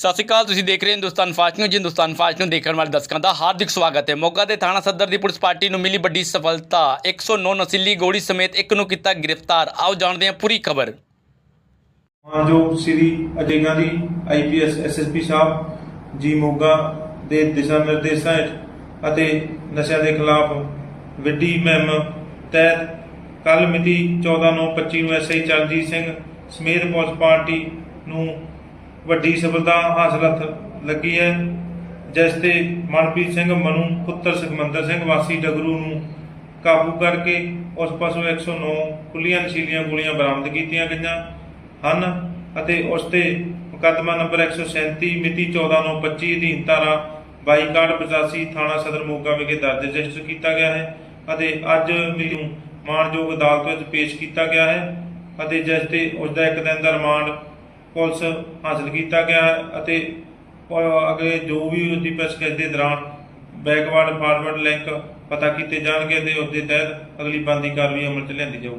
ਸਤਿ ਸ਼੍ਰੀ ਅਕਾਲ, ਤੁਸੀਂ ਦੇਖ ਰਹੇ ਹੋ Hindustan fast news. Hindustan fast ਨੂੰ ਦੇਖਣ ਵਾਲੇ ਦਰਸ਼ਕਾਂ ਦਾ ਹਾਰਦਿਕ ਸਵਾਗਤ ਹੈ। ਮੋਗਾ ਦੇ ਥਾਣਾ ਸਦਰ ਦੀ ਪੁਲਿਸ ਪਾਰਟੀ ਨੂੰ ਮਿਲੀ ਵੱਡੀ ਸਫਲਤਾ। 109 ਨਸੀਲੀ ਗੋਲੀ ਸਮੇਤ ਇੱਕ ਨੂੰ ਕੀਤਾ ਗ੍ਰਿਫਤਾਰ। ਆਓ ਜਾਣਦੇ ਹਾਂ ਪੂਰੀ ਖਬਰ। ਮਾਨਯੋਗ ਸ੍ਰੀ ਅਜੇ ਗਾਂਧੀ ਆਈਪੀਐਸ ਐਸਐਸਪੀ ਸਾਹਿਬ, ਜੀ ਮੋਗਾ ਦੇ ਦਿਸ਼ਾ ਨਿਰਦੇਸ਼ਾਂ ਅਤੇ ਨਸ਼ਿਆਂ ਦੇ ਖਿਲਾਫ ਵਿੱਢੀ ਮੁਹਿੰਮ ਤਹਿਤ ਕੱਲ ਮਿਤੀ 14/9/25 ਨੂੰ ਐਸਆਈ ਚਰਨਜੀਤ ਸਿੰਘ ਸਮੇਤ ਪੁਲਿਸ ਪਾਰਟੀ ਨੂੰ ਵੱਡੀ ਸਫਲਤਾ ਹਾਸਲ ਹੱਥ ਲੱਗੀ ਹੈ। ਜਿਸ ਤੇ ਮਨਪ੍ਰੀਤ ਸਿੰਘ ਮਨੂ, ਪੁੱਤਰ ਸੁਖਮੰਦਰ ਸਿੰਘ ਵਾਸੀ ਡਗਰੂ ਨੂੰ ਕਾਬੂ ਕਰਕੇ ਉਸ ਪਾਸੋਂ 109 ਖੁੱਲੀਆਂ ਨਸ਼ੀਲੀਆਂ ਗੋਲੀਆਂ ਬਰਾਮਦ ਕੀਤੀਆਂ ਗਈਆਂ ਹਨ ਅਤੇ ਉਸ ਤੇ ਮੁਕੱਦਮਾ ਨੰਬਰ 137 ਮਿਤੀ 14/9/25 ਅਧੀਨ ਧਾਰਾ 2285 ਥਾਣਾ ਸਦਰ ਮੋਗਾ ਵਿਖੇ ਦਰਜ ਰਜਿਸਟਰ ਕੀਤਾ ਗਿਆ ਹੈ ਅਤੇ ਅੱਜ ਮੈਨੂੰ ਮਾਣਯੋਗ ਅਦਾਲਤ ਵਿੱਚ ਪੇਸ਼ ਕੀਤਾ ਗਿਆ ਹੈ ਅਤੇ ਜਿਸ ਤੇ ਉਸ ਦਾ ਇੱਕ ਦਿਨ ਦਾ ਰਿਮਾਂਡ ਪੁਲਿਸ ਹਾਸਲ ਕੀਤਾ ਗਿਆ ਹੈ ਅਤੇ ਅਗਲੇ ਜੋ ਵੀ ਉਹਦੀ ਪੁੱਛਗਿੱਛ ਦੇ ਦੌਰਾਨ ਬੈਕਵਰਡ, ਫਾਰਵਰਡ ਲਿੰਕ ਪਤਾ ਕੀਤੇ ਜਾਣਗੇ ਤੇ ਉਸ ਦੇ ਤਹਿਤ ਅਗਲੀ ਬਣਦੀ ਕਾਰਵਾਈ ਅਮਲ ਚ ਲਿਆਂਦੀ ਜਾਊਗੀ।